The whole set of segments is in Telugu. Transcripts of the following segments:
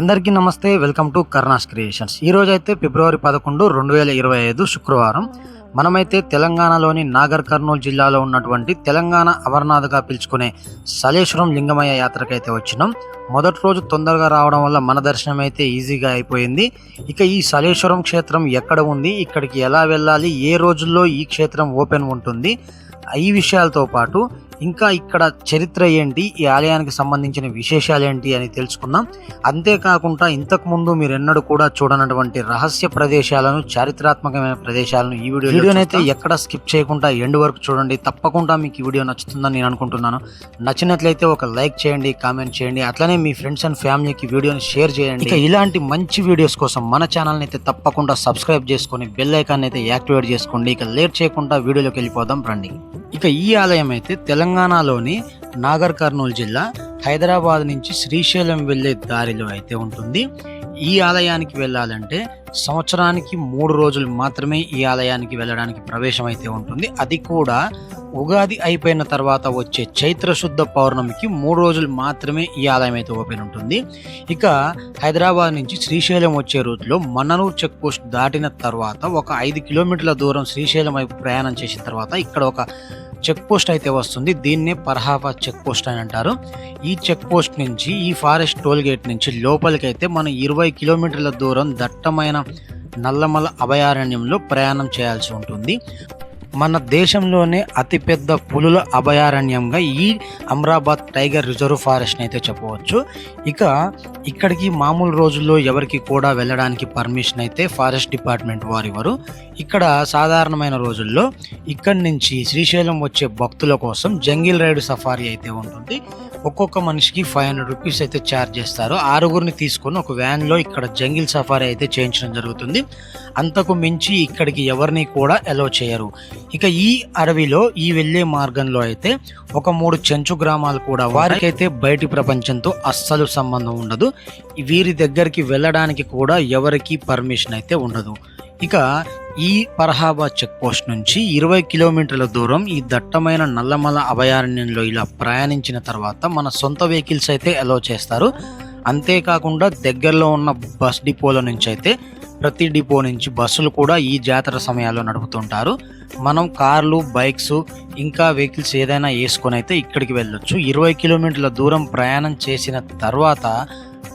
అందరికీ నమస్తే వెల్కమ్ టు కర్ణాస్ క్రియేషన్స్. ఈరోజు అయితే ఫిబ్రవరి పదకొండు రెండు వేల ఇరవై ఐదు శుక్రవారం. మనమైతే తెలంగాణలోని నాగర్ కర్నూలు జిల్లాలో ఉన్నటువంటి తెలంగాణ అమర్నాథ్గా పిలుచుకునే సలేశ్వరం లింగమయ్య యాత్రకైతే వచ్చినాం. మొదటి రోజు తొందరగా రావడం వల్ల మన దర్శనం అయితే ఈజీగా అయిపోయింది. ఇక ఈ సలేశ్వరం క్షేత్రం ఎక్కడ ఉంది ఇక్కడికి ఎలా వెళ్ళాలి ఏ రోజుల్లో ఈ క్షేత్రం ఓపెన్ ఉంటుంది ఈ విషయాలతో పాటు ఇంకా ఇక్కడ చరిత్ర ఏంటి? ఈ ఆలయానికి సంబంధించిన విశేషాలు ఏంటి అని తెలుసుకుందాం. అంతేకాకుండా ఇంతకు ముందు మీరు ఎన్నడూ కూడా చూడనటువంటి రహస్య ప్రదేశాలను చారిత్రాత్మకమైన ప్రదేశాలను ఈ వీడియో వీడియోనైతే ఎక్కడ స్కిప్ చేయకుండా ఎండ్ వరకు చూడండి. తప్పకుండా మీకు ఈ వీడియో నచ్చుతుందని నేను అనుకుంటున్నాను. నచ్చినట్లయితే ఒక లైక్ చేయండి కామెంట్ చేయండి అట్లనే మీ ఫ్రెండ్స్ అండ్ ఫ్యామిలీకి వీడియోని షేర్ చేయండి. ఇక ఇలాంటి మంచి వీడియోస్ కోసం మన ఛానల్ని అయితే తప్పకుండా సబ్స్క్రైబ్ చేసుకొని బెల్ ఐకాన్ అయితే యాక్టివేట్ చేసుకోండి. ఇక లేట్ చేయకుండా వీడియోలోకి వెళ్ళిపోదాం రండి. ఇక ఈ ఆలయం అయితే తెలంగాణలోని నాగర్ కర్నూలు జిల్లా హైదరాబాద్ నుంచి శ్రీశైలం వెళ్ళే దారిలో అయితే ఉంటుంది. ఈ ఆలయానికి వెళ్ళాలంటే సంవత్సరానికి మూడు రోజులు మాత్రమే ఈ ఆలయానికి వెళ్ళడానికి ప్రవేశం అయితే ఉంటుంది. అది కూడా ఉగాది అయిపోయిన తర్వాత వచ్చే చైత్ర శుద్ధ పౌర్ణమికి మూడు రోజులు మాత్రమే ఈ ఆలయం అయితే ఓపెన్ ఉంటుంది. ఇక హైదరాబాద్ నుంచి శ్రీశైలం వచ్చే రూట్లో మన్ననూరు చెక్ పోస్ట్ దాటిన తర్వాత ఒక ఐదు కిలోమీటర్ల దూరం శ్రీశైలం వైపు ప్రయాణం చేసిన తర్వాత ఇక్కడ ఒక చెక్ పోస్ట్ అయితే వస్తుంది. దీన్నే పర్హావా చెక్ పోస్ట్ అని అంటారు. ఈ చెక్ పోస్ట్ నుంచి ఈ ఫారెస్ట్ టోల్ గేట్ నుంచి లోపలికి అయితే మనం ఇరవై కిలోమీటర్ల దూరం దట్టమైన నల్లమల అభయారణ్యంలో ప్రయాణం చేయాల్సి ఉంటుంది. మన దేశంలోనే అతిపెద్ద పులుల అభయారణ్యంగా ఈ అమరాబాద్ టైగర్ రిజర్వ్ ఫారెస్ట్ని అయితే చెప్పవచ్చు. ఇక ఇక్కడికి మామూలు రోజుల్లో ఎవరికి కూడా వెళ్ళడానికి పర్మిషన్ అయితే ఫారెస్ట్ డిపార్ట్మెంట్ వారు ఇవ్వరు. ఇక్కడ సాధారణమైన రోజుల్లో ఇక్కడి నుంచి శ్రీశైలం వచ్చే భక్తుల కోసం జంగిల్ రైడ్ సఫారీ అయితే ఉంటుంది. ఒక్కొక్క మనిషికి ఫైవ్ హండ్రెడ్ రూపీస్ అయితే ఛార్జ్ చేస్తారు. ఆరుగురిని తీసుకొని ఒక వ్యాన్లో ఇక్కడ జంగిల్ సఫారీ అయితే చేయించడం జరుగుతుంది. అంతకు మించి ఇక్కడికి ఎవరిని కూడా అలో చేయరు. ఇక ఈ అడవిలో ఈ వెళ్ళే మార్గంలో అయితే ఒక మూడు చెంచు గ్రామాలు కూడా వారికైతే బయటి ప్రపంచంతో అస్సలు సంబంధం ఉండదు. వీరి దగ్గరికి వెళ్ళడానికి కూడా ఎవరికి పర్మిషన్ అయితే ఉండదు. ఇక ఈ పర్హాబాద్ చెక్ పోస్ట్ నుంచి ఇరవై కిలోమీటర్ల దూరం ఈ దట్టమైన నల్లమల అభయారణ్యంలో ఇలా ప్రయాణించిన తర్వాత మన సొంత వెహికల్స్ అయితే అలో చేస్తారు. అంతేకాకుండా దగ్గరలో ఉన్న బస్ డిపోల నుంచి అయితే ప్రతి డిపో నుంచి బస్సులు కూడా ఈ జాతర సమయాల్లో నడుపుతుంటారు. మనం కార్లు బైక్స్ ఇంకా వెహికల్స్ ఏదైనా వేసుకొని అయితే ఇక్కడికి వెళ్ళొచ్చు. ఇరవై కిలోమీటర్ల దూరం ప్రయాణం చేసిన తర్వాత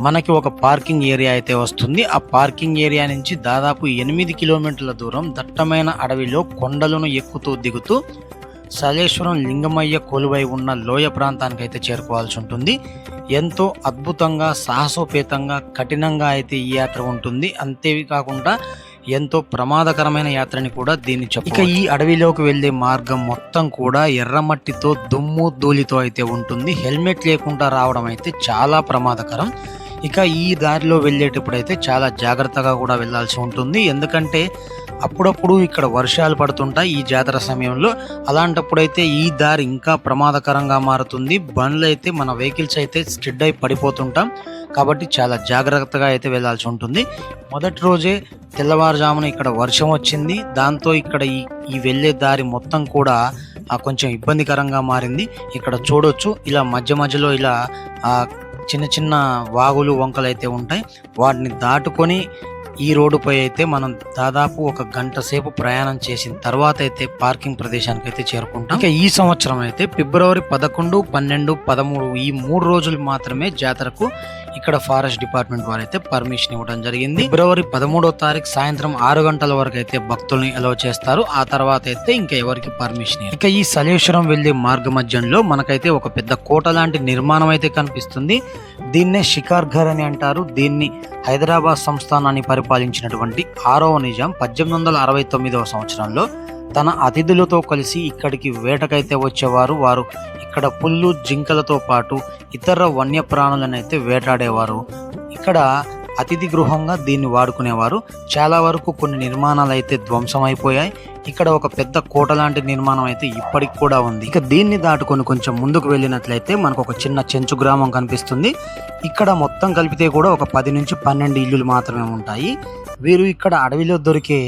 మనకి ఒక పార్కింగ్ ఏరియా అయితే వస్తుంది. ఆ పార్కింగ్ ఏరియా నుంచి దాదాపు ఎనిమిది కిలోమీటర్ల దూరం దట్టమైన అడవిలో కొండలను ఎక్కుతూ దిగుతూ సలేశ్వరం లింగమయ్య కొలువై ఉన్న లోయ ప్రాంతానికి అయితే చేరుకోవాల్సి ఉంటుంది. ఎంతో అద్భుతంగా సాహసోపేతంగా కఠినంగా అయితే ఈ యాత్ర ఉంటుంది. అంతేకాకుండా ఎంతో ప్రమాదకరమైన యాత్రని కూడా దీన్ని చెప్ప ఇక ఈ అడవిలోకి వెళ్ళే మార్గం మొత్తం కూడా ఎర్రమట్టితో దుమ్ము ధూళితో అయితే ఉంటుంది. హెల్మెట్ లేకుండా రావడం అయితే చాలా ప్రమాదకరం. ఇక ఈ దారిలో వెళ్ళేటప్పుడు అయితే చాలా జాగ్రత్తగా కూడా వెళ్ళాల్సి ఉంటుంది. ఎందుకంటే అప్పుడప్పుడు ఇక్కడ వర్షాలు పడుతుంటాయి ఈ జాతర సమయంలో. అలాంటప్పుడైతే ఈ దారి ఇంకా ప్రమాదకరంగా మారుతుంది. బండ్లు అయితే మన వెహికల్స్ అయితే స్కిడ్ అయి పడిపోతుంటాం. కాబట్టి చాలా జాగ్రత్తగా అయితే వెళ్ళాల్సి ఉంటుంది. మొదటి రోజే తెల్లవారుజామున ఇక్కడ వర్షం వచ్చింది. దాంతో ఇక్కడ ఈ ఈ వెళ్ళే దారి మొత్తం కూడా ఆ, కొంచెం ఇబ్బందికరంగా మారింది. ఇక్కడ చూడొచ్చు. ఇలా మధ్య మధ్యలో ఇలా చిన్న చిన్న వాగులు వంకలు అయితే ఉంటాయి. వాటిని దాటుకొని ఈ రోడ్డుపై అయితే మనం దాదాపు ఒక గంట సేపు ప్రయాణం చేసిన తర్వాత అయితే పార్కింగ్ ప్రదేశానికి అయితే చేరుకుంటాం. ఇంకా ఈ సంవత్సరం అయితే ఫిబ్రవరి పదకొండు పన్నెండు పదమూడు ఈ మూడు రోజులు మాత్రమే జాతరకు ఇక్కడ ఫారెస్ట్ డిపార్ట్మెంట్ వారు అయితే పర్మిషన్ ఇవ్వడం జరిగింది. ఫిబ్రవరి పదమూడో తారీఖు సాయంత్రం ఆరు గంటల వరకు అయితే భక్తుల్ని అలో చేస్తారు. ఆ తర్వాత అయితే ఇంకా ఎవరికి పర్మిషన్ ఇక ఈ సలేశ్వరం వెళ్ళే మార్గ మధ్యంలో మనకైతే ఒక పెద్ద కోట లాంటి నిర్మాణం అయితే కనిపిస్తుంది. దీన్నే షికార్ఘర్ అని అంటారు. దీన్ని హైదరాబాద్ సంస్థానాన్ని పరిపాలించినటువంటి ఆరవ నిజాం పద్దెనిమిది వందల అరవై తొమ్మిదవ సంవత్సరంలో తన అతిథులతో కలిసి ఇక్కడికి వేటకైతే వచ్చేవారు. వారు ఇక్కడ పుల్లు జింకలతో పాటు ఇతర వన్యప్రాణులనైతే అయితే వేటాడేవారు. ఇక్కడ అతిథి గృహంగా దీన్ని వాడుకునేవారు. చాలా వరకు కొన్ని నిర్మాణాలు అయితే ధ్వంసమైపోయాయి. ఇక్కడ ఒక పెద్ద కోట లాంటి నిర్మాణం అయితే ఇప్పటికి కూడా ఉంది. ఇక దీన్ని దాటుకొని కొంచెం ముందుకు వెళ్ళినట్లయితే మనకు ఒక చిన్న చెంచు గ్రామం కనిపిస్తుంది. ఇక్కడ మొత్తం కలిపితే కూడా ఒక పది నుంచి పన్నెండు ఇల్లులు మాత్రమే ఉంటాయి. వీరు ఇక్కడ అడవిలో దొరికే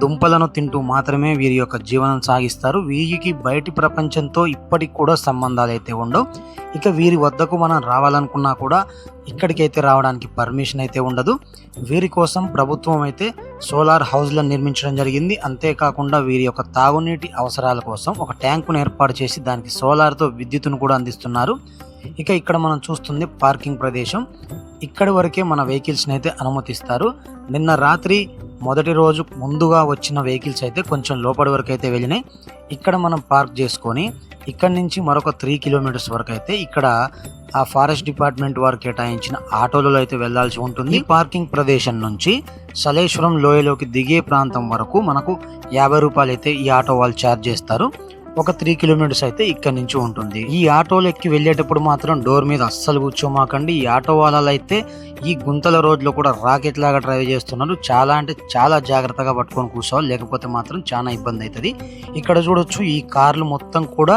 దుంపలను తింటూ మాత్రమే వీరి యొక్క జీవనం సాగిస్తారు. వీరికి బయటి ప్రపంచంతో ఇప్పటికి కూడా సంబంధాలు అయితే ఉండవు. ఇక వీరి వద్దకు మనం రావాలనుకున్నా కూడా ఇక్కడికైతే రావడానికి పర్మిషన్ అయితే ఉండదు. వీరి కోసం ప్రభుత్వం అయితే సోలార్ హౌస్లను నిర్మించడం జరిగింది. అంతేకాకుండా వీరి యొక్క తాగునీటి అవసరాల కోసం ఒక ట్యాంకును ఏర్పాటు చేసి దానికి సోలార్తో విద్యుత్తును కూడా అందిస్తున్నారు. ఇక ఇక్కడ మనం చూస్తుంది పార్కింగ్ ప్రదేశం. ఇక్కడి వరకే మన వెహికల్స్ని అయితే అనుమతిస్తారు. నిన్న రాత్రి మొదటి రోజు ముందుగా వచ్చిన వెహికల్స్ అయితే కొంచెం లోపలి వరకు అయితే వెళ్ళినాయి. ఇక్కడ మనం పార్క్ చేసుకొని ఇక్కడ నుంచి మరొక త్రీ కిలోమీటర్స్ వరకు అయితే ఇక్కడ ఆ ఫారెస్ట్ డిపార్ట్మెంట్ వారు కేటాయించిన ఆటోలలో అయితే వెళ్ళాల్సి ఉంటుంది. పార్కింగ్ ప్రదేశం నుంచి సలేశ్వరం లోయలోకి దిగే ప్రాంతం వరకు మనకు యాభై రూపాయలు అయితే ఈ ఆటో వాళ్ళు ఛార్జ్ చేస్తారు. ఒక త్రీ కిలోమీటర్స్ అయితే ఇక్కడ నుంచి ఉంటుంది. ఈ ఆటోలు ఎక్కి వెళ్ళేటప్పుడు మాత్రం డోర్ మీద అస్సలు కూర్చోమాకండి. ఈ ఆటో వాళ్ళలో అయితే ఈ గుంతల రోడ్లో కూడా రాకెట్ లాగా డ్రైవ్ చేస్తున్నారు. చాలా అంటే చాలా జాగ్రత్తగా పట్టుకొని కూర్చోవాలి. లేకపోతే మాత్రం చాలా ఇబ్బంది అవుతుంది. ఇక్కడ చూడొచ్చు ఈ కార్లు మొత్తం కూడా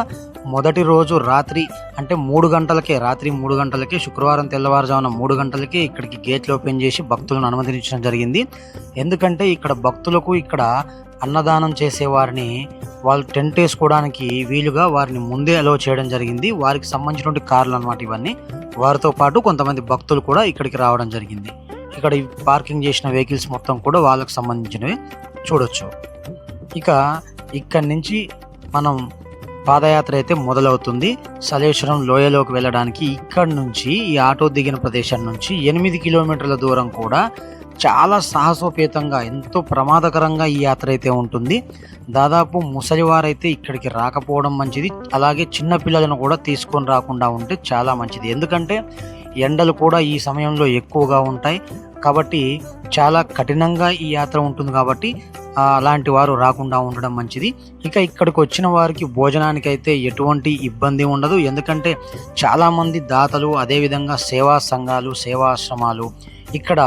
మొదటి రోజు రాత్రి అంటే మూడు గంటలకే రాత్రి మూడు గంటలకే శుక్రవారం తెల్లవారుజామున మూడు గంటలకే ఇక్కడికి గేట్లు ఓపెన్ చేసి భక్తులను అనుమతించడం జరిగింది. ఎందుకంటే ఇక్కడ భక్తులకు ఇక్కడ అన్నదానం చేసే వారిని వాళ్ళు టెంట్ వేసుకోవడానికి వీలుగా వారిని ముందే అలో చేయడం జరిగింది. వారికి సంబంధించినటువంటి కార్లు అనమాట ఇవన్నీ. వారితో పాటు కొంతమంది భక్తులు కూడా ఇక్కడికి రావడం జరిగింది. ఇక్కడ ఈ పార్కింగ్ చేసిన వెహికల్స్ మొత్తం కూడా వాళ్ళకు సంబంధించినవి చూడొచ్చు. ఇక ఇక్కడి నుంచి మనం పాదయాత్ర అయితే మొదలవుతుంది. సలేశ్వరం లోయలోకి వెళ్ళడానికి ఇక్కడి నుంచి ఈ ఆటో దిగిన ప్రదేశం నుంచి ఎనిమిది కిలోమీటర్ల దూరం కూడా చాలా సాహసోపేతంగా ఎంతో ప్రమాదకరంగా ఈ యాత్ర అయితే ఉంటుంది. దాదాపు ముసలివారైతే ఇక్కడికి రాకపోవడం మంచిది. అలాగే చిన్న పిల్లలను కూడా తీసుకొని రాకుండా ఉంటే చాలా మంచిది. ఎందుకంటే ఎండలు కూడా ఈ సమయంలో ఎక్కువగా ఉంటాయి. కాబట్టి చాలా కఠినంగా ఈ యాత్ర ఉంటుంది కాబట్టి అలాంటి వారు రాకుండా ఉండడం మంచిది. ఇక ఇక్కడికి వచ్చిన వారికి భోజనానికి అయితే ఎటువంటి ఇబ్బంది ఉండదు. ఎందుకంటే చాలామంది దాతలు అదేవిధంగా సేవా సంఘాలు సేవాశ్రమాలు ఇక్కడ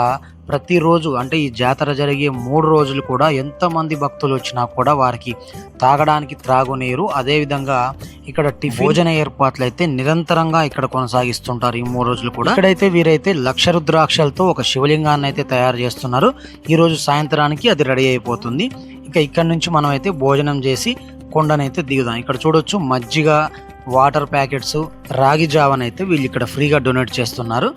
ప్రతిరోజు అంటే ఈ జాతర జరిగే మూడు రోజులు కూడా ఎంతమంది భక్తులు వచ్చినా కూడా వారికి తాగడానికి త్రాగునీరు. అదేవిధంగా ఇక్కడ భోజన ఏర్పాట్లు అయితే నిరంతరంగా ఇక్కడ కొనసాగిస్తుంటారు ఈ మూడు రోజులు కూడా. ఇక్కడైతే వీరైతే లక్ష రుద్రాక్షలతో ఒక శివలింగాన్ని అయితే తయారు చేస్తున్నారు. ఈ రోజు సాయంత్రానికి అది రెడీ అయిపోతుంది. ఇక ఇక్కడ నుంచి మనం అయితే భోజనం చేసి కొండనైతే దిగుదాం. ఇక్కడ చూడొచ్చు మజ్జిగ వాటర్ ప్యాకెట్స్ రాగి జావనైతే వీళ్ళు ఇక్కడ ఫ్రీగా డొనేట్ చేస్తున్నారు.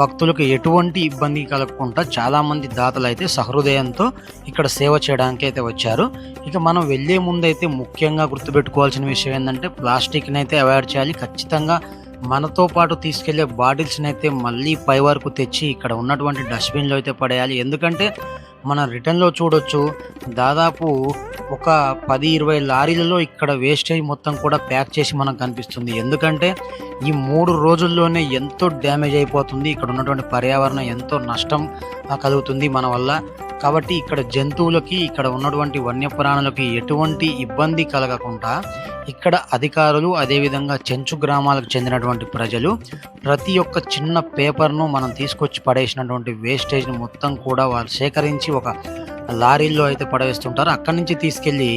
భక్తులకు ఎటువంటి ఇబ్బంది కలగకుండా చాలామంది దాతలు అయితే సహృదయంతో ఇక్కడ సేవ చేయడానికి అయితే వచ్చారు. ఇక మనం వెళ్ళే ముందు అయితే ముఖ్యంగా గుర్తుపెట్టుకోవాల్సిన విషయం ఏంటంటే ప్లాస్టిక్ని అయితే అవాయిడ్ చేయాలి. ఖచ్చితంగా మనతో పాటు తీసుకెళ్ళే బాటిల్స్ని అయితే మళ్ళీ పై వరకు తెచ్చి ఇక్కడ ఉన్నటువంటి డస్ట్బిన్లో అయితే పడేయాలి. ఎందుకంటే మన రిటర్న్లో చూడొచ్చు దాదాపు ఒక పది ఇరవై లారీలలో ఇక్కడ వేస్టేజ్ మొత్తం కూడా ప్యాక్ చేసి మనకు కనిపిస్తుంది. ఎందుకంటే ఈ మూడు రోజుల్లోనే ఎంతో డ్యామేజ్ అయిపోతుంది. ఇక్కడ ఉన్నటువంటి పర్యావరణం ఎంతో నష్టం కలుగుతుంది మన వల్ల. కాబట్టి ఇక్కడ జంతువులకి ఇక్కడ ఉన్నటువంటి వన్యప్రాణులకి ఎటువంటి ఇబ్బంది కలగకుండా ఇక్కడ అధికారులు అదేవిధంగా చెంచు గ్రామాలకు చెందినటువంటి ప్రజలు ప్రతి ఒక్క చిన్న పేపర్ను మనం తీసుకొచ్చి పడేసినటువంటి వేస్టేజ్ని మొత్తం కూడా వాళ్ళు సేకరించి ఒక లారీల్లో అయితే పడవేస్తుంటారు. అక్కడి నుంచి తీసుకెళ్ళి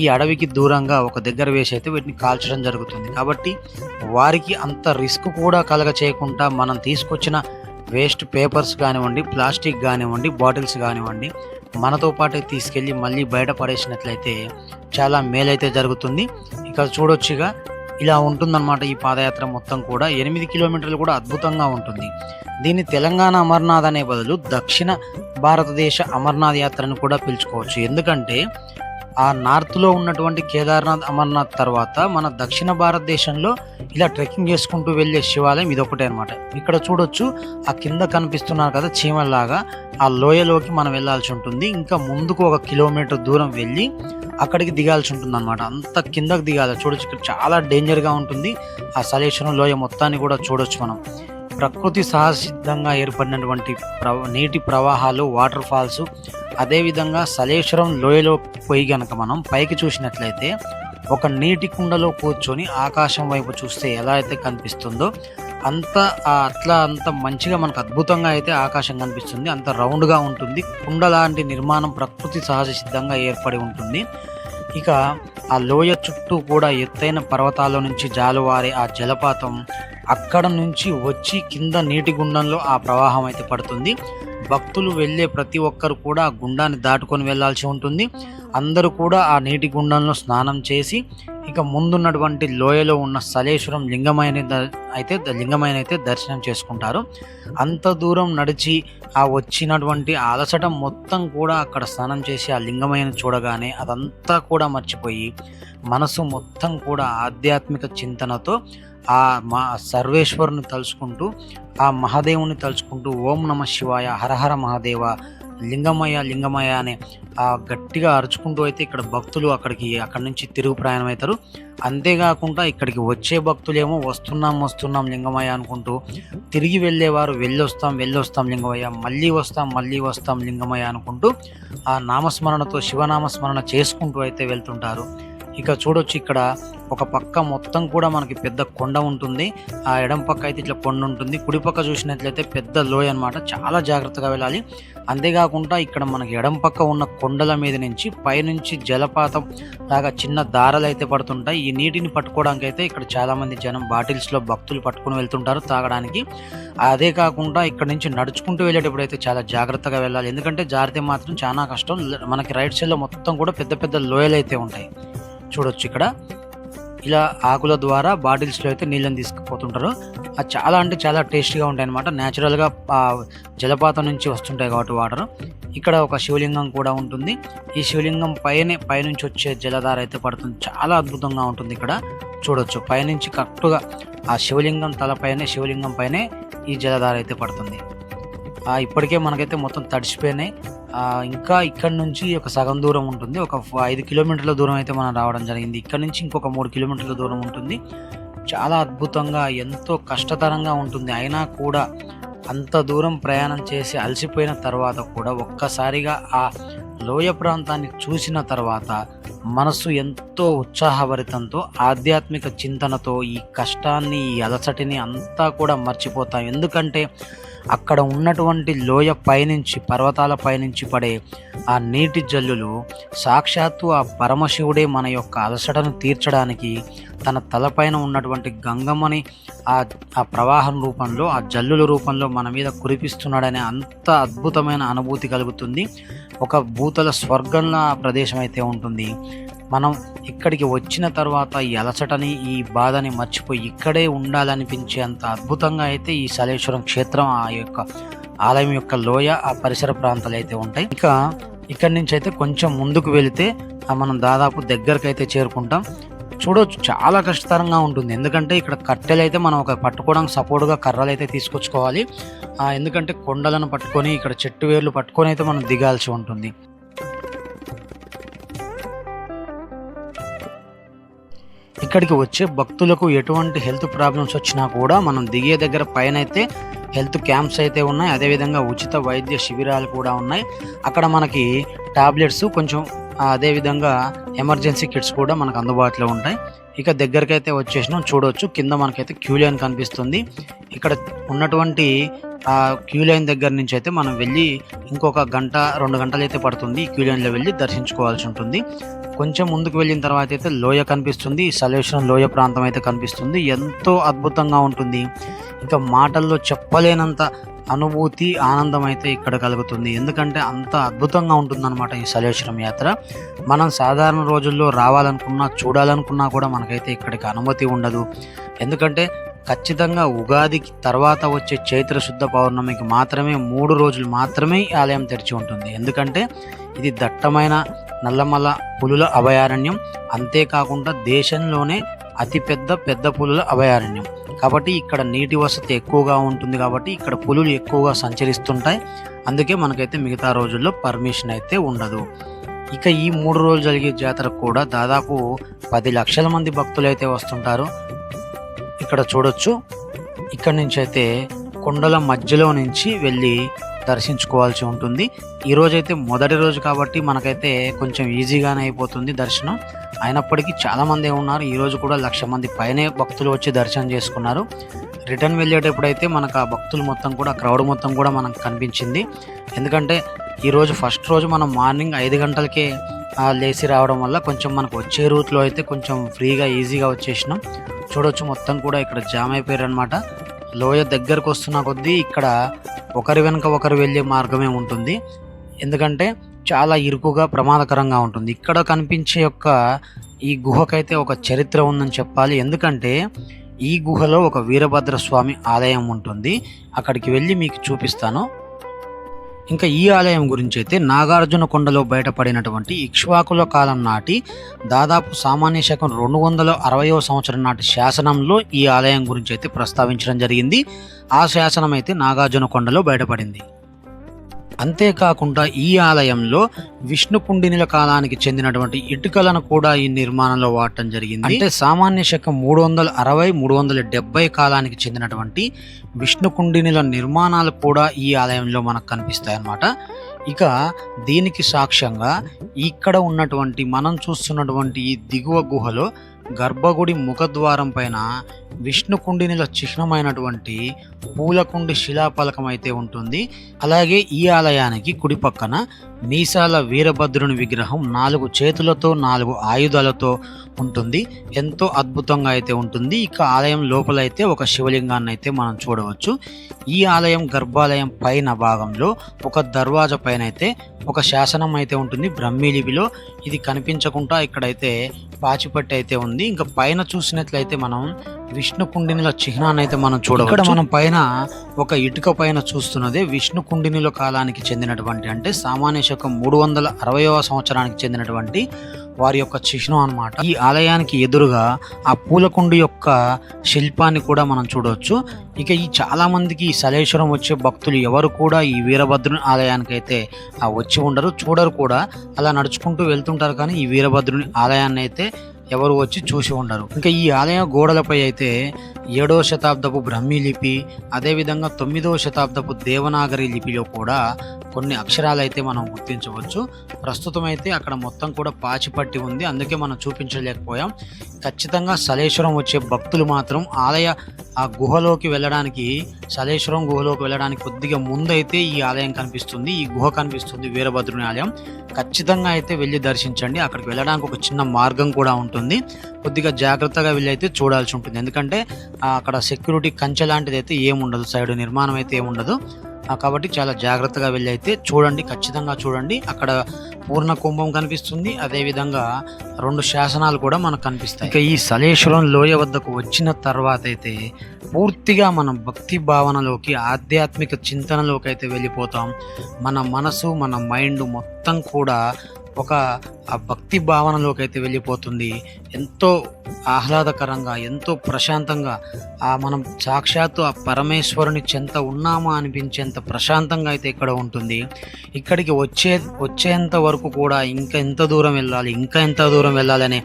ఈ అడవికి దూరంగా ఒక దగ్గర వేసి అయితే వీటిని కాల్చడం జరుగుతుంది. కాబట్టి వారికి అంత రిస్క్ కూడా కలగ చేయకుండా మనం తీసుకొచ్చిన వేస్ట్ పేపర్స్ కానివ్వండి ప్లాస్టిక్ కానివ్వండి బాటిల్స్ కానివ్వండి మనతో పాటు తీసుకెళ్ళి మళ్ళీ బయట పడేసినట్లయితే చాలా మేలైతే జరుగుతుంది. ఇక్కడ చూడొచ్చుగా ఇలా ఉంటుందన్నమాట ఈ పాదయాత్ర మొత్తం కూడా. ఎనిమిది కిలోమీటర్లు కూడా అద్భుతంగా ఉంటుంది. దీన్ని తెలంగాణ అమర్నాథ్ అనే బదులు దక్షిణ భారతదేశ అమర్నాథ్ యాత్రను కూడా పిలుచుకోవచ్చు. ఎందుకంటే ఆ నార్త్లో ఉన్నటువంటి కేదార్నాథ్ అమర్నాథ్ తర్వాత మన దక్షిణ భారతదేశంలో ఇలా ట్రెక్కింగ్ చేసుకుంటూ వెళ్ళే శివాలయం ఇదొకటే అనమాట ఇక్కడ చూడొచ్చు ఆ కింద కనిపిస్తున్నారు కదా చీమల్లాగా ఆ లోయలోకి మనం వెళ్ళాల్సి ఉంటుంది. ఇంకా ముందుకు ఒక కిలోమీటర్ దూరం వెళ్ళి అక్కడికి దిగాల్సి ఉంటుంది అనమాట అంత కిందకు దిగాలి. చూడొచ్చు ఇక్కడ చాలా డేంజర్గా ఉంటుంది. ఆ సలేశ్వరం లోయ మొత్తాన్ని కూడా చూడొచ్చు మనం. ప్రకృతి సహసిద్ధంగా ఏర్పడినటువంటి ప్రవ నీటి ప్రవాహాలు వాటర్ ఫాల్స్ అదేవిధంగా సలేశ్వరం లోయలో పోయి గనక మనం పైకి చూసినట్లయితే ఒక నీటి కుండలో కూర్చొని ఆకాశం వైపు చూస్తే ఎలా అయితే కనిపిస్తుందో అంత అట్లా అంత మంచిగా మనకు అద్భుతంగా అయితే ఆకాశం కనిపిస్తుంది. అంత రౌండ్గా ఉంటుంది. కుండ లాంటి నిర్మాణం ప్రకృతి సహజ సిద్ధంగా ఏర్పడి ఉంటుంది. ఇక ఆ లోయ చుట్టూ కూడా ఎత్తైన పర్వతాల నుంచి జాలువారే ఆ జలపాతం అక్కడ నుంచి వచ్చి కింద నీటి గుండంలో ఆ ప్రవాహం అయితే పడుతుంది. భక్తులు వెళ్ళే ప్రతి ఒక్కరు కూడా ఆ గుండాన్ని దాటుకొని వెళ్ళాల్సి ఉంటుంది. అందరూ కూడా ఆ నీటి గుండంలో స్నానం చేసి ఇక ముందున్నటువంటి లోయలో ఉన్న సలేశ్వరం లింగమైన అయితే లింగమైన అయితే దర్శనం చేసుకుంటారు. అంత దూరం నడిచి ఆ వచ్చినటువంటి అలసట మొత్తం కూడా అక్కడ స్నానం చేసి ఆ లింగమైన చూడగానే అదంతా కూడా మర్చిపోయి మనసు మొత్తం కూడా ఆధ్యాత్మిక చింతనతో ఆ మా సర్వేశ్వరుని తలుచుకుంటూ ఆ మహాదేవుని తలుచుకుంటూ ఓం నమ శివాయ హరహర మహాదేవ లింగమయ్య లింగమయ్య అనే ఆ గట్టిగా అరుచుకుంటూ అయితే ఇక్కడ భక్తులు అక్కడికి అక్కడి నుంచి తిరుగు ప్రయాణం అవుతారు అంతేకాకుండా ఇక్కడికి వచ్చే భక్తులేమో వస్తున్నాం వస్తున్నాం లింగమయ్య అనుకుంటూ తిరిగి వెళ్ళేవారు. వెళ్ళొస్తాం వెళ్ళొస్తాం లింగమయ్య మళ్ళీ వస్తాం మళ్ళీ వస్తాం లింగమయ్య అనుకుంటూ ఆ నామస్మరణతో శివనామస్మరణ చేసుకుంటూ అయితే వెళ్తుంటారు. ఇక చూడొచ్చు ఇక్కడ ఒక పక్క మొత్తం కూడా మనకి పెద్ద కొండ ఉంటుంది. ఆ ఎడం పక్క అయితే ఇట్లా కొండ ఉంటుంది. కుడి పక్క చూసినట్లయితే పెద్ద లోయ అన్నమాట. చాలా జాగ్రత్తగా వెళ్ళాలి. అంతేకాకుండా ఇక్కడ మనకి ఎడం పక్క ఉన్న కొండల మీద నుంచి పైనుంచి జలపాతం లాగా చిన్న దారలు అయితే పడుతుంటాయి. ఈ నీటిని పట్టుకోవడానికి అయితే ఇక్కడ చాలామంది జనం బాటిల్స్లో భక్తులు పట్టుకుని వెళ్తుంటారు తాగడానికి. అదే కాకుండా ఇక్కడ నుంచి నడుచుకుంటూ వెళ్ళేటప్పుడు అయితే చాలా జాగ్రత్తగా వెళ్ళాలి. ఎందుకంటే జారితే మాత్రం చాలా కష్టం. మనకి రైట్ సైడ్లో మొత్తం కూడా పెద్ద పెద్ద లోయలు అయితే ఉంటాయి. చూడొచ్చు ఇక్కడ. ఇలా ఆకుల ద్వారా బాటిల్స్లో అయితే నీళ్ళని తీసుకుపోతుంటారు. అది చాలా అంటే చాలా టేస్టీగా ఉంటాయి అనమాట న్యాచురల్గా జలపాతం నుంచి వస్తుంటాయి కాబట్టి వాటర్. ఇక్కడ ఒక శివలింగం కూడా ఉంటుంది. ఈ శివలింగం పైనే పైనుంచి వచ్చే జలధార అయితే పడుతుంది. చాలా అద్భుతంగా ఉంటుంది ఇక్కడ. చూడొచ్చు. పైనుంచి కరెక్ట్గా ఆ శివలింగం తలపైనే శివలింగం పైనే ఈ జలధార అయితే పడుతుంది. ఇప్పటికే మనకైతే మొత్తం తడిసిపోయినాయి. ఇంకా ఇక్కడ నుంచి ఒక సగం దూరం ఉంటుంది. ఒక ఐదు కిలోమీటర్ల దూరం అయితే మనం రావడం జరిగింది. ఇక్కడ నుంచి ఇంకొక మూడు కిలోమీటర్ల దూరం ఉంటుంది. చాలా అద్భుతంగా ఎంతో కష్టతరంగా ఉంటుంది. అయినా కూడా అంత దూరం ప్రయాణం చేసి అలసిపోయిన తర్వాత కూడా ఒక్కసారిగా ఆ లోయ ప్రాంతాన్ని చూసిన తర్వాత మనసు ఎంతో ఉత్సాహభరితంతో ఆధ్యాత్మిక చింతనతో ఈ కష్టాన్ని ఈ అలసటిని అంతా కూడా మర్చిపోతాం. ఎందుకంటే అక్కడ ఉన్నటువంటి లోయ పైనుంచి పర్వతాల పైనుంచి పడే ఆ నీటి జల్లులు సాక్షాత్తు ఆ పరమశివుడే మన యొక్క అలసటను తీర్చడానికి తన తలపైన ఉన్నటువంటి గంగమ్మని ఆ ఆ ప్రవాహం రూపంలో ఆ జల్లుల రూపంలో మన మీద కురిపిస్తున్నాడనే అంత అద్భుతమైన అనుభూతి కలుగుతుంది. ఒక భూతల స్వర్గంలో ఆ ప్రదేశం అయితే ఉంటుంది. మనం ఇక్కడికి వచ్చిన తర్వాత ఈ అలసటని ఈ బాధని మర్చిపోయి ఇక్కడే ఉండాలనిపించే అంత అద్భుతంగా అయితే ఈ సలేశ్వరం క్షేత్రం ఆ యొక్క ఆలయం యొక్క లోయ ఆ పరిసర ప్రాంతాలు అయితే ఉంటాయి. ఇంకా ఇక్కడి నుంచి అయితే కొంచెం ముందుకు వెళితే మనం దాదాపు దగ్గరకు అయితే చేరుకుంటాం. చూడవచ్చు చాలా కష్టతరంగా ఉంటుంది. ఎందుకంటే ఇక్కడ కట్టెలు అయితే మనం ఒక పట్టుకోవడానికి సపోర్ట్గా కర్రలు అయితే తీసుకొచ్చుకోవాలి. ఎందుకంటే కొండలను పట్టుకొని ఇక్కడ చెట్టు వేర్లు పట్టుకొని అయితే మనం దిగాల్సి ఉంటుంది. ఇక్కడికి వచ్చే భక్తులకు ఎటువంటి హెల్త్ ప్రాబ్లమ్స్ వచ్చినా కూడా మనం దిగే దగ్గర పైన అయితే హెల్త్ క్యాంప్స్ అయితే ఉన్నాయి. అదేవిధంగా ఉచిత వైద్య శిబిరాలు కూడా ఉన్నాయి. అక్కడ మనకి టాబ్లెట్స్ కొంచెం అదేవిధంగా ఎమర్జెన్సీ కిట్స్ కూడా మనకు అందుబాటులో ఉంటాయి. ఇక దగ్గరకైతే వచ్చేసినాం చూడవచ్చు కింద మనకైతే క్యూ లైన్ కనిపిస్తుంది. ఇక్కడ ఉన్నటువంటి ఆ క్యూ లైన్ దగ్గర నుంచి అయితే మనం వెళ్ళి ఇంకొక గంట రెండు గంటలు అయితే పడుతుంది ఈ క్యూ లైన్లో వెళ్ళి దర్శించుకోవాల్సి ఉంటుంది. కొంచెం ముందుకు వెళ్ళిన తర్వాత అయితే లోయ కనిపిస్తుంది. ఈ సలేశ్వరం లోయ ప్రాంతం అయితే కనిపిస్తుంది. ఎంతో అద్భుతంగా ఉంటుంది. ఇంకా మాటల్లో చెప్పలేనంత అనుభూతి ఆనందం అయితే ఇక్కడ కలుగుతుంది. ఎందుకంటే అంత అద్భుతంగా ఉంటుందన్నమాట ఈ సలేశ్వరం యాత్ర. మనం సాధారణ రోజుల్లో రావాలనుకున్నా చూడాలనుకున్నా కూడా మనకైతే ఇక్కడికి అనుమతి ఉండదు. ఎందుకంటే ఖచ్చితంగా ఉగాదికి తర్వాత వచ్చే చైత్ర శుద్ధ పౌర్ణమికి మాత్రమే మూడు రోజులు మాత్రమే ఈ ఆలయం తెరిచి ఉంటుంది. ఎందుకంటే ఇది దట్టమైన నల్లమల పులుల అభయారణ్యం. అంతేకాకుండా దేశంలోనే అతిపెద్ద పెద్ద పులుల అభయారణ్యం. కాబట్టి ఇక్కడ నీటి వసతి ఎక్కువగా ఉంటుంది కాబట్టి ఇక్కడ పులులు ఎక్కువగా సంచరిస్తుంటాయి. అందుకే మనకైతే మిగతా రోజుల్లో పర్మిషన్ అయితే ఉండదు. ఇక ఈ మూడు రోజులు జరిగే జాతరకు కూడా దాదాపు పది లక్షల మంది భక్తులు అయితే వస్తుంటారు. ఇక్కడ చూడొచ్చు. ఇక్కడ నుంచి అయితే కొండల మధ్యలో నుంచి వెళ్ళి దర్శించుకోవాల్సి ఉంటుంది. ఈరోజైతే అయితే మొదటి రోజు కాబట్టి మనకైతే కొంచెం ఈజీగానే అయిపోతుంది దర్శనం. అయినప్పటికీ చాలామంది ఉన్నారు. ఈరోజు కూడా లక్ష మంది పైనే భక్తులు వచ్చి దర్శనం చేసుకున్నారు. రిటర్న్ వెళ్ళేటప్పుడు అయితే మనకు ఆ భక్తులు మొత్తం కూడా క్రౌడ్ మొత్తం కూడా మనకు కనిపించింది. ఎందుకంటే ఈరోజు ఫస్ట్ రోజు మనం మార్నింగ్ ఐదు గంటలకే లేచి రావడం వల్ల కొంచెం మనకు వచ్చే రూట్లో అయితే కొంచెం ఫ్రీగా ఈజీగా వచ్చేసినాం. చూడొచ్చు మొత్తం కూడా ఇక్కడ జామ్ అయిపోయారు అనమాట లోయ దగ్గరకు వస్తున్న కొద్దీ ఇక్కడ ఒకరి వెనుక ఒకరు వెళ్ళే మార్గమే ఉంటుంది. ఎందుకంటే చాలా ఇరుకుగా ప్రమాదకరంగా ఉంటుంది. ఇక్కడ కనిపించే యొక్క ఈ గుహకైతే ఒక చరిత్ర ఉందని చెప్పాలి. ఎందుకంటే ఈ గుహలో ఒక వీరభద్ర స్వామి ఆలయం ఉంటుంది. అక్కడికి వెళ్ళి మీకు చూపిస్తాను. ఇంకా ఈ ఆలయం గురించి అయితే నాగార్జున కొండలో బయటపడినటువంటి ఇక్ష్వాకుల కాలం నాటి దాదాపు సామాన్య శకం రెండు వందల అరవయో సంవత్సరం నాటి శాసనంలో ఈ ఆలయం గురించి అయితే ప్రస్తావించడం జరిగింది. ఆ శాసనం అయితే నాగార్జున కొండలో బయటపడింది. అంతేకాకుండా ఈ ఆలయంలో విష్ణు కుండినిల కాలానికి చెందినటువంటి ఇటుకలను కూడా ఈ నిర్మాణంలో వాడటం జరిగింది. అంటే సామాన్య శకం మూడు వందల అరవై మూడు వందల డెబ్బై కాలానికి చెందినటువంటి విష్ణు కుండినిల నిర్మాణాలు కూడా ఈ ఆలయంలో మనకు కనిపిస్తాయి అన్నమాట ఇక దీనికి సాక్ష్యంగా ఇక్కడ ఉన్నటువంటి మనం చూస్తున్నటువంటి ఈ దిగువ గుహలో గర్భగుడి ముఖద్వారం పైన విష్ణు కుండినిల చిహ్నమైనటువంటి పూలకుండి శిలాఫలకం అయితే ఉంటుంది. అలాగే ఈ ఆలయానికి కుడి పక్కన మీసాల వీరభద్రుని విగ్రహం నాలుగు చేతులతో నాలుగు ఆయుధాలతో ఉంటుంది. ఎంతో అద్భుతంగా అయితే ఉంటుంది. ఇక ఆలయం లోపల అయితే ఒక శివలింగాన్ని అయితే మనం చూడవచ్చు. ఈ ఆలయం గర్భాలయం పైన భాగంలో ఒక దర్వాజా పైన అయితే ఒక శాసనం అయితే ఉంటుంది. బ్రహ్మీ లిపిలో ఇది కనిపించకుండా ఇక్కడైతే పాచిపట్టి అయితే ఉంది. ఇంకా పైన చూసినట్లయితే మనం విష్ణు కుండినిల చిహ్నాన్ని అయితే మనం చూడవచ్చు. ఇక్కడ మనం పైన ఒక ఇటుక పైన చూస్తున్నదే విష్ణు కుండినిల కాలానికి చెందినటువంటి అంటే సామాన్య శకం మూడు వందల అరవయవ సంవత్సరానికి చెందినటువంటి వారి యొక్క చిహ్నం అన్నమాట. ఈ ఆలయానికి ఎదురుగా ఆ పూలకుండు యొక్క శిల్పాన్ని కూడా మనం చూడవచ్చు ఇక ఈ చాలా మందికి ఈ సలేశ్వరం వచ్చే భక్తులు ఎవరు కూడా ఈ వీరభద్రుని ఆలయానికి అయితే వచ్చి ఉండరు చూడరు కూడా. అలా నడుచుకుంటూ వెళ్తుంటారు కానీ ఈ వీరభద్రుని ఆలయాన్ని అయితే ఎవరు వచ్చి చూసి ఉండరు. ఇంకా ఈ ఆలయం గోడలపై అయితే ఏడవ శతాబ్దపు బ్రహ్మీ లిపి అదేవిధంగా తొమ్మిదవ శతాబ్దపు దేవనాగరి లిపిలో కూడా కొన్ని అక్షరాలు అయితే మనం గుర్తించవచ్చు. ప్రస్తుతం అయితే అక్కడ మొత్తం కూడా పాచిపట్టి ఉంది. అందుకే మనం చూపించలేకపోయాం. ఖచ్చితంగా సలేశ్వరం వచ్చే భక్తులు మాత్రం ఆలయ ఆ గుహలోకి వెళ్ళడానికి సలేశ్వరం గుహలోకి వెళ్ళడానికి కొద్దిగా ముందైతే ఈ ఆలయం కనిపిస్తుంది. ఈ గుహ కనిపిస్తుంది వీరభద్రుని ఆలయం. ఖచ్చితంగా అయితే వెళ్ళి దర్శించండి. అక్కడికి వెళ్ళడానికి ఒక చిన్న మార్గం కూడా ఉంటుంది. కొద్దిగా జాగ్రత్తగా వెళ్ళి అయితే చూడాల్సి ఉంటుంది. ఎందుకంటే అక్కడ సెక్యూరిటీ కంచె లాంటిది అయితే ఏముండదు. సైడ్ నిర్మాణం అయితే ఏముండదు. కాబట్టి చాలా జాగ్రత్తగా వెళ్ళి అయితే చూడండి. ఖచ్చితంగా చూడండి. అక్కడ పూర్ణ కుంభం కనిపిస్తుంది. అదేవిధంగా రెండు శాసనాలు కూడా మనకు కనిపిస్తాయి. ఇక ఈ సలేశ్వరం లోయ వద్దకు వచ్చిన తర్వాత అయితే పూర్తిగా మనం భక్తి భావనలోకి ఆధ్యాత్మిక చింతనలోకి అయితే వెళ్ళిపోతాం. మన మనసు మన మైండ్ మొత్తం కూడా ఒక ఆ భక్తి భావనలోకి అయితే వెళ్ళిపోతుంది. ఎంతో ఆహ్లాదకరంగా ఎంతో ప్రశాంతంగా ఆ మనం సాక్షాత్తు ఆ పరమేశ్వరుని చెంత ఉన్నామా అనిపించేంత ప్రశాంతంగా అయితే ఇక్కడ ఉంటుంది. ఇక్కడికి వచ్చే వచ్చేంత వరకు కూడా ఇంకా ఎంత దూరం వెళ్ళాలి ఇంకా ఎంత దూరం వెళ్ళాలనే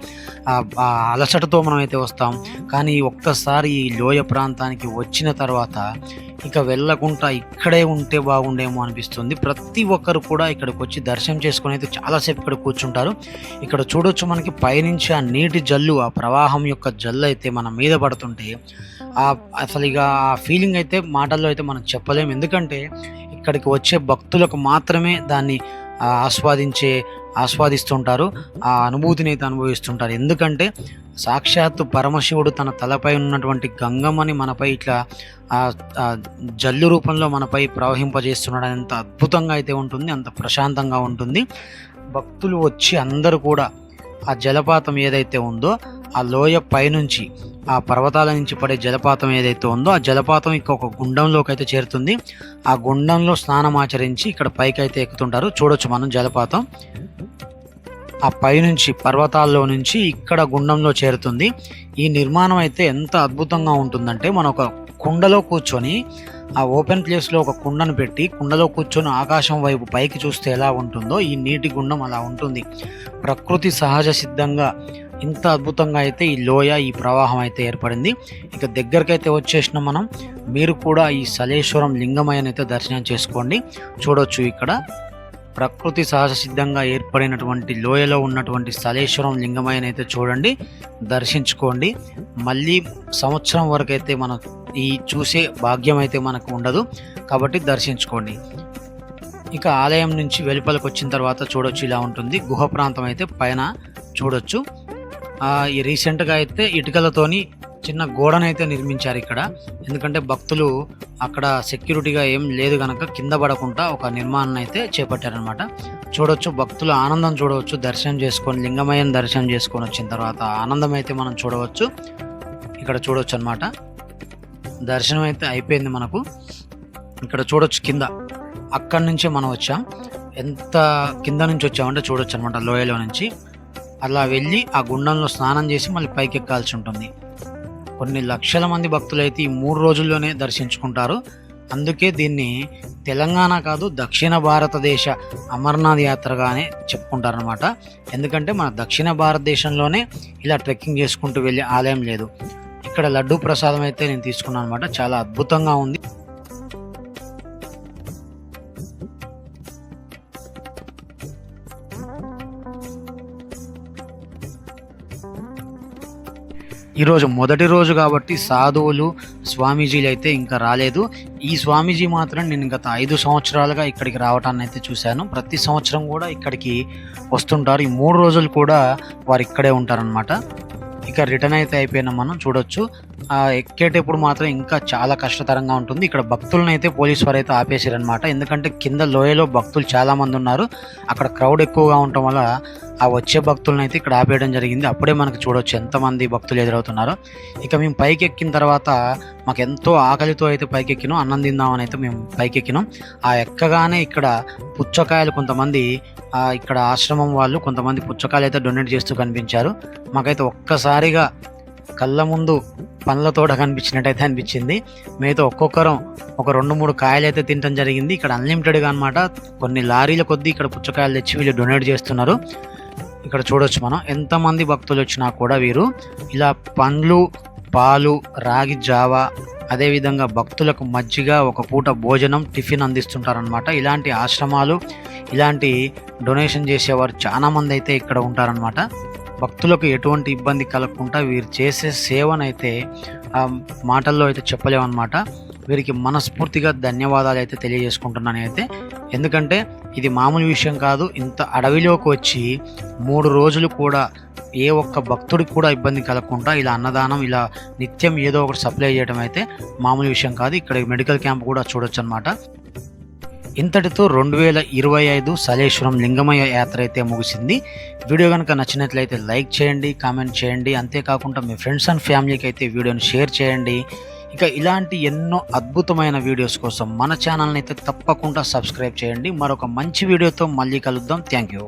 ఆ ఆ అలసటతో మనం అయితే వస్తాం. కానీ ఒక్కసారి ఈ లోయ ప్రాంతానికి వచ్చిన తర్వాత ఇక వెళ్ళకుండా ఇక్కడే ఉంటే బాగుండేమో అనిపిస్తుంది. ప్రతి ఒక్కరు కూడా ఇక్కడికి వచ్చి దర్శనం చేసుకుని అయితే చాలాసేపు ఇక్కడ కూర్చుంటారు. ఇక్కడ చూడొచ్చు మనకి పైనుంచి ఆ నీటి జల్లు ఆ ప్రవాహం యొక్క జల్లు అయితే మన మీద పడుతుంటే ఆ అసలు ఇక ఆ ఫీలింగ్ అయితే మాటల్లో అయితే మనం చెప్పలేము ఎందుకంటే ఇక్కడికి వచ్చే భక్తులకు మాత్రమే దాన్ని ఆస్వాదించే ఆస్వాదిస్తుంటారు. ఆ అనుభూతిని అయితే అనుభవిస్తుంటారు. ఎందుకంటే సాక్షాత్తు పరమశివుడు తన తలపై ఉన్నటువంటి గంగమ్మని మనపై ఇట్లా జల్లు రూపంలో మనపై ప్రవహింపజేస్తున్నాడు ఎంత అద్భుతంగా అయితే ఉంటుంది అంత ప్రశాంతంగా ఉంటుంది. భక్తులు వచ్చి అందరూ కూడా ఆ జలపాతం ఏదైతే ఉందో ఆ లోయ పైనుంచి ఆ పర్వతాల నుంచి పడే జలపాతం ఏదైతే ఉందో ఆ జలపాతం ఇక ఒక గుండంలోకి అయితే చేరుతుంది. ఆ గుండంలో స్నానం ఆచరించి ఇక్కడ పైకి అయితే ఎక్కుతుంటారు. చూడొచ్చు మనం జలపాతం. ఆ పైనుంచి పర్వతాల్లో నుంచి ఇక్కడ గుండంలో చేరుతుంది. ఈ నిర్మాణం అయితే ఎంత అద్భుతంగా ఉంటుందంటే మనం ఒక కుండలో కూర్చొని ఆ ఓపెన్ ప్లేస్లో ఒక కుండను పెట్టి కుండలో కూర్చొని ఆకాశం వైపు పైకి చూస్తే ఎలా ఉంటుందో ఈ నీటి గుండం అలా ఉంటుంది. ప్రకృతి సహజ సిద్ధంగా ఇంత అద్భుతంగా అయితే ఈ లోయ ఈ ప్రవాహం అయితే ఏర్పడింది. ఇక దగ్గరకైతే వచ్చేసిన మనం. మీరు కూడా ఈ సలేశ్వరం లింగమయ్యనైతే దర్శనం చేసుకోండి. చూడొచ్చు ఇక్కడ. ప్రకృతి సహజ సిద్ధంగా ఏర్పడినటువంటి లోయలో ఉన్నటువంటి స్థలేశ్వరం లింగమయ్యని అయితే చూడండి దర్శించుకోండి. మళ్ళీ సంవత్సరం వరకు అయితే మనం ఈ చూసే భాగ్యం అయితే మనకు ఉండదు కాబట్టి దర్శించుకోండి. ఇక ఆలయం నుంచి వెలుపలకు వచ్చిన తర్వాత చూడొచ్చు ఇలా ఉంటుంది. గుహ ప్రాంతం అయితే పైన చూడొచ్చు. ఈ రీసెంట్గా అయితే ఇటుకలతోని చిన్న గోడనైతే నిర్మించారు ఇక్కడ. ఎందుకంటే భక్తులు అక్కడ సెక్యూరిటీగా ఏం లేదు కనుక కింద పడకుండా ఒక నిర్మాణం అయితే చేపట్టారనమాట చూడొచ్చు భక్తులు ఆనందం చూడవచ్చు దర్శనం చేసుకొని లింగమయ్యని దర్శనం చేసుకొని వచ్చిన తర్వాత ఆనందం అయితే మనం చూడవచ్చు. ఇక్కడ చూడవచ్చు అనమాట దర్శనం అయితే అయిపోయింది మనకు. ఇక్కడ చూడొచ్చు కింద. అక్కడి నుంచే మనం వచ్చాం. ఎంత కింద నుంచి వచ్చామంటే చూడొచ్చు అనమాట లోయలో నుంచి. అలా వెళ్ళి ఆ గుండంలో స్నానం చేసి మళ్ళీ పైకి ఎక్కాల్సి ఉంటుంది. కొన్ని లక్షల మంది భక్తులైతే ఈ మూడు రోజుల్లోనే దర్శించుకుంటారు. అందుకే దీన్ని తెలంగాణ కాదు దక్షిణ భారతదేశ అమర్నాథ్ యాత్రగానే చెప్పుకుంటారనమాట ఎందుకంటే మన దక్షిణ భారతదేశంలోనే ఇలా ట్రెక్కింగ్ చేసుకుంటూ వెళ్ళే ఆలయం లేదు. ఇక్కడ లడ్డూ ప్రసాదం అయితే నేను తీసుకున్నాను అనమాట చాలా అద్భుతంగా ఉంది. ఈరోజు మొదటి రోజు కాబట్టి సాధువులు స్వామీజీలు అయితే ఇంకా రాలేదు. ఈ స్వామీజీ మాత్రం నేను గత ఐదు సంవత్సరాలుగా ఇక్కడికి రావటాన్ని అయితే చూశాను. ప్రతి సంవత్సరం కూడా ఇక్కడికి వస్తుంటారు. ఈ మూడు రోజులు కూడా వారు ఇక్కడే ఉంటారనమాట ఇక రిటర్న్ అయితే అయిపోయినా మనం చూడొచ్చు. ఎక్కేటప్పుడు మాత్రం ఇంకా చాలా కష్టతరంగా ఉంటుంది. ఇక్కడ భక్తులను అయితే పోలీస్ వారు అయితే ఆపేసారనమాట ఎందుకంటే కింద లోయలో భక్తులు చాలామంది ఉన్నారు. అక్కడ క్రౌడ్ ఎక్కువగా ఉండటం వల్ల ఆ వచ్చే భక్తులను అయితే ఇక్కడ ఆపేయడం జరిగింది. అప్పుడే మనకు చూడొచ్చు ఎంతమంది భక్తులు ఎదురవుతున్నారో. ఇక మేము పైకి ఎక్కిన తర్వాత మాకు ఎంతో ఆకలితో అయితే పైకి ఎక్కినాం అన్నం తిందామని అయితే మేము పైకి ఎక్కినాం ఆ ఎక్కగానే ఇక్కడ పుచ్చకాయలు కొంతమంది ఇక్కడ ఆశ్రమం వాళ్ళు కొంతమంది పుచ్చకాయలు అయితే డొనేట్ చేస్తూ కనిపించారు. మాకైతే ఒక్కసారిగా కళ్ళ ముందు పండ్ల తోట కనిపించినట్టయితే అనిపించింది. మేమైతే ఒక్కొక్కరం ఒక రెండు మూడు కాయలు అయితే తినడం జరిగింది. ఇక్కడ అన్లిమిటెడ్గా అనమాట కొన్ని లారీల కొద్దీ ఇక్కడ పుచ్చకాయలు తెచ్చి వీళ్ళు డొనేట్ చేస్తున్నారు. ఇక్కడ చూడొచ్చు మనం. ఎంతమంది భక్తులు వచ్చినా కూడా వీరు ఇలా పండ్లు పాలు రాగి జావ అదేవిధంగా భక్తులకు మజ్జిగ ఒక పూట భోజనం టిఫిన్ అందిస్తుంటారనమాట ఇలాంటి ఆశ్రమాలు ఇలాంటి డొనేషన్ చేసేవారు చాలా మంది అయితే ఇక్కడ ఉంటారనమాట భక్తులకు ఎటువంటి ఇబ్బంది కలగకుండా వీరు చేసే సేవనైతే మాటల్లో అయితే చెప్పలేమన్నమాట. వీరికి మనస్ఫూర్తిగా ధన్యవాదాలు అయితే తెలియజేసుకుంటున్నాను అయితే ఎందుకంటే ఇది మామూలు విషయం కాదు. ఇంత అడవిలోకి వచ్చి మూడు రోజులు కూడా ఏ ఒక్క భక్తుడికి కూడా ఇబ్బంది కలగకుండా ఇలా అన్నదానం ఇలా నిత్యం ఏదో ఒకటి సప్లై చేయడం అయితే మామూలు విషయం కాదు. ఇక్కడ మెడికల్ క్యాంప్ కూడా చూడొచ్చు అనమాట ఇంతటితో రెండు వేల ఇరవై ఐదు సలేశ్వరం లింగమయ్య యాత్ర అయితే ముగిసింది. వీడియో కనుక నచ్చినట్లయితే లైక్ చేయండి కామెంట్ చేయండి. అంతేకాకుండా మీ ఫ్రెండ్స్ అండ్ ఫ్యామిలీకి అయితే వీడియోని షేర్ చేయండి. ఇక ఇలాంటి ఎన్నో అద్భుతమైన వీడియోస్ కోసం మన ఛానల్ని అయితే తప్పకుండా సబ్స్క్రైబ్ చేయండి. మరొక మంచి వీడియోతో మళ్ళీ కలుద్దాం. Thank you.